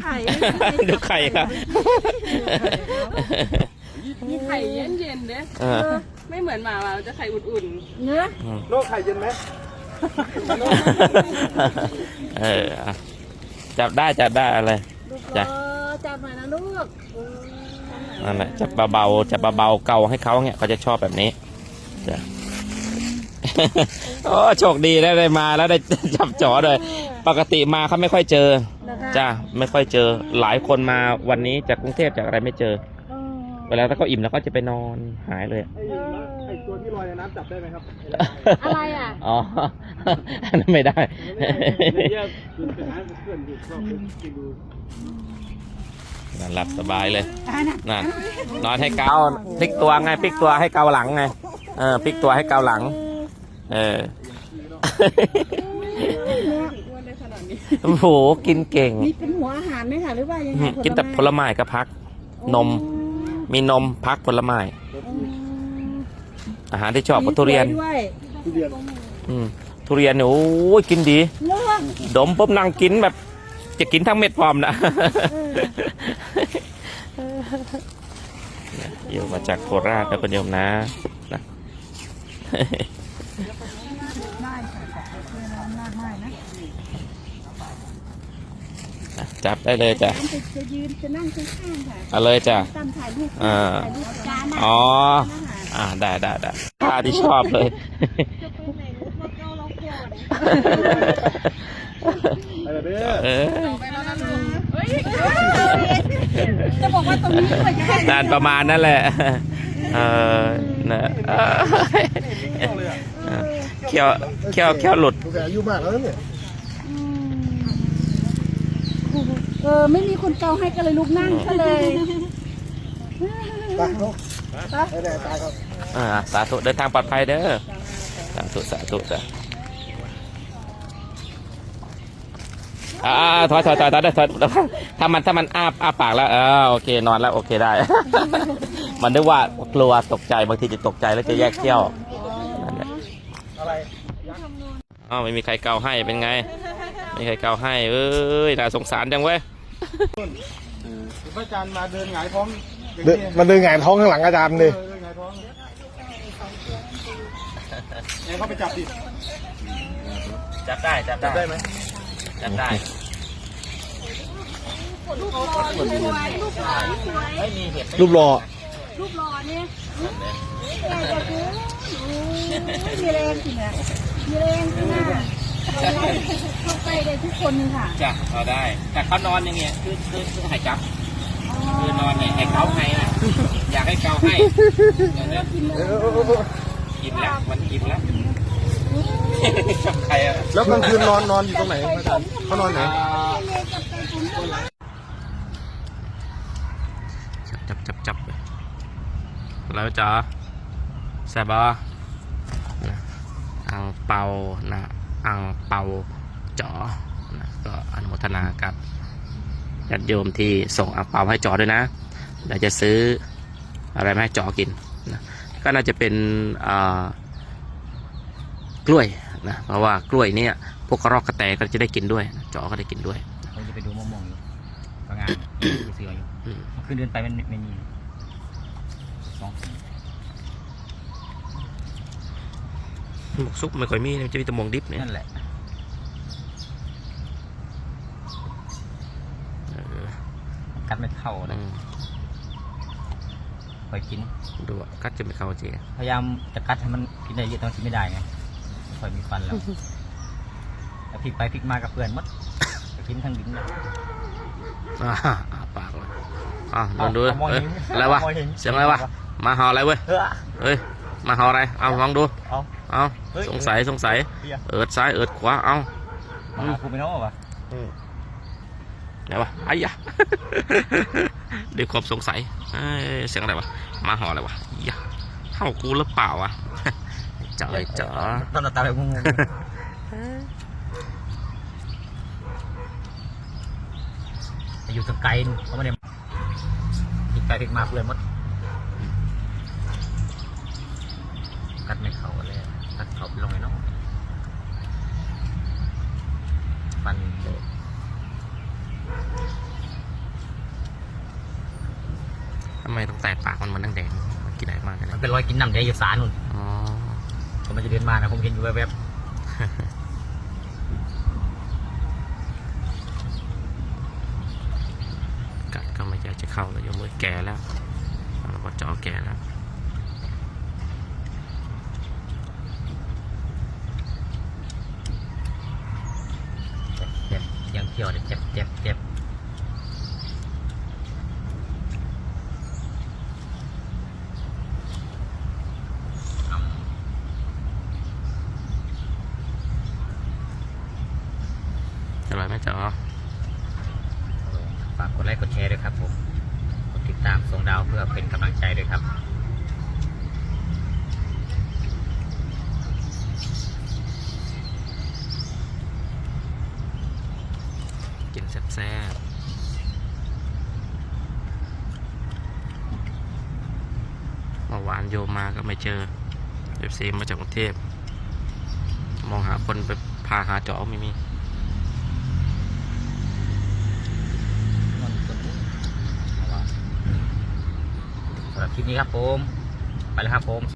ไข่ดูไข่ครับมีไข่เย็นๆเด้เออไม่เหมือนหมาหมาเราจะไข่อุ่นเนื้อโลกไข่เย็นไหมเอออะจับได้จับได้อะไร ลูกจ้ะ เออจับหน่อยนะลูกเออนั่นแหละจับเบาๆจับเบาๆเกาให้เขาเนี่ยเขาจะชอบแบบนี้จ้ะ โอ้โชคดีได้ได้มาแล้วได้จับจ๋อเลย ปกติมาเขาไม่ค่อยเจอนะคะจ้าไม่ค่อยเจอ หลายคนมาวันนี้จากกรุงเทพจากอะไรไม่เจอ เออเวลาถ้าเขาอิ่มแล้วก็จะไปนอนหายเลย ไอ้ไอ้ตัวที่ลอยในน้ำจับได้ไหมครับอะไรอะ อ๋อ อันนั้นไม่ได้เยอะคือเป็นน้ำเพื่อนอยู่ชอบไปดูนั่นหลับสบายเลยนั่นนอนให้เกาพลิกตัวไงพลิกตัวให้เกาหลังไง เออพลิกตัวให้เกาหลัง เออๆอ้วนได้ขนาดนี้ โอ้โหกินเก่ง นี่เป็นหัวอาหารไหมคะหรือว่ายังไงกินแต่ผลไม้ก็พัก นม มีนมพักผลไม้ อาหารที่ชอบก็ทุเรียนมีกล้วยด้วยทุเรียนอืมทุเรียนเนี่ยโอ้ยกินดีเลือกดมปุ๊บนั่งกินแบบ จะกินทั้งเม็ดพร้อมนะอยู่มาจากโคราชนะคุณโยมนะนะ จับได้เลยจ้ะจะจะยืนจะนั่งข้างๆค่ะเอาเลยจ้ะ ตั้มถ่ายรูปอ่า ถ่ายรูปจานนะอ๋อนะคะอ่าได้ได้ได้ท่าที่ชอบเลยอะไรเด้อ เออไปแล้วนะลุงเฮ้ยจะบอกว่าตรงนี้ก็จะได้นานประมาณนั่นแหละ เออนะเออเขี้ยวเขี้ยวเขี้ยวหลุดดูแกอายุมากแล้วเนี่ย อืม เออไม่มีคนเกาให้ก็เลยลุกนั่งก็เลยตาเขาได้แต่ตาเขาอ่าสาธุเดินทางปลอดภัยเด้อสาธุสาธุจ้ะอ่าถอยถอยถอยถอยถอยถอยถ้ามันถ้ามันอ้าอ้าปากแล้วเออโอเคนอนแล้วโอเคได้ มันนึกว่ากลัวตกใจบางทีจะตกใจแล้วจะแยกเขี้ยวนั่นแหละอะไรอ้าวไม่มีใครเกาให้เป็นไงไม่มีใครเกาให้เอ้ยน่าสงสารจังเว้ย พระอาจารย์มาเดินหงายท้องเดินมันเดินหงายท้องข้างหลังอาจารย์เลเลยยเดินหงายท้องไงเขาไปจับดิจับได้จับจับได้ไหมจับได้ไม่มีเห็บรูปหล่อรูปหล่อเนี่ยแกจะซื้อมีแรงจริงอะมีแรงจริงอะ เข้าไปได้ทุกคนค่ะจ้ะเอาได้ แต่เขานอนอย่างเงี้ยคือคือคือให้จับ คือนอนเนี่ยให้เขาให้นะอยากให้เกาให้อย่างเงี้ยเออเออเออเออกินแล้วมันกินแล้วจับใครอะแล้วกลางคืนนอนนอนอยู่ตรงไหนพระอาจารย์เขานอนไหน จับจับจับไปแล้วจ๋าแซบะอังเปานะ อังเปาจ๋อนะก็อนุโมทนากับญาติโยมที่ส่งอังเปาให้จ๋อด้วยนะเดี๋ยวจะซื้ออะไรมาให้จ๋อกินนะก็น่าจะเป็นกล้วยนะเพราะว่ากล้วยเนี่ยพวกกระรอกกระแตก็จะได้กินด้วยจ๋อก็ได้กินด้วยผมจะไปดูมะม่วงอยู่บางานอยู่เสืออยู่อืมเมื่อคืนเดินไปมันไม่มีสองถุง หมก ซุปไม่ค่อยมีมันจะมีแต่หมกดิบเนี่ยนั่นแหละเออกัดไม่เข้าอืนะมคอยกินดูอะกัดจะไม่เข้าเจพยายามจะกัดให้มันกินได้เยอะแต่มันกินไม่ได้ไงคอยมีฟันแล้วแล้วพลิกไปพลิกมากับเพื่อนหมดไปกินทั้งดินเลยอ่าอ่าปากเลยอ่าลองดูเอามองเอ้ยเห็นอะไรวะมองเห็นเสียงอะไรวะมาเห่าอะไรเว้ยเออเอ้ย มาเห่าอะไร เอาลองดู เอา เอาเฮ้ยสงสัยสงสัย เบียร์ เอิดซ้ายเอิดขวา เอามาหาครูไปโน่วะไหนวะไอ้ยะ ด้วยความสงสัยเอ้ยเสียงอะไรวะ มาเห่าอะไรวะยะเห่ากูหรือเปล่าวะเจ๋อเจ๋อตอนตาแบบงงๆอยู่ตรงไกลนู่นเขาไม่ได้พลิกไปพลิกมาเพื่อนหมด ตัดไม่เขาเลยตัดเขาไปลงไอ้น้องฟันเด็ทำไมต้องแตกปากมันเหมือนแดงมันกินอะไรมากเลยมันเป็นรอยกินน้ำใจอยู่สารนุ่นอ๋อผมมันจะเดินมานะผมเห็นอยู่แวบกัดก็ไม่อยากจะเข้าแล้วยมือแก่แล้วเราก็จอแก่แล้ว อร่อยไหมจอฝากกดไลค์กดแชร์ด้วยครับผม กดติดตามส่งดาวเพื่อเป็นกำลังใจด้วยครับกินแซ่บๆเมื่อวานโยมมาก็ไม่เจอเอฟซีมาจากกรุงเทพ มองหาคนไปพาหาจอไม่มี สำหรับคลิปนี้ครับผม ไปแล้วครับผม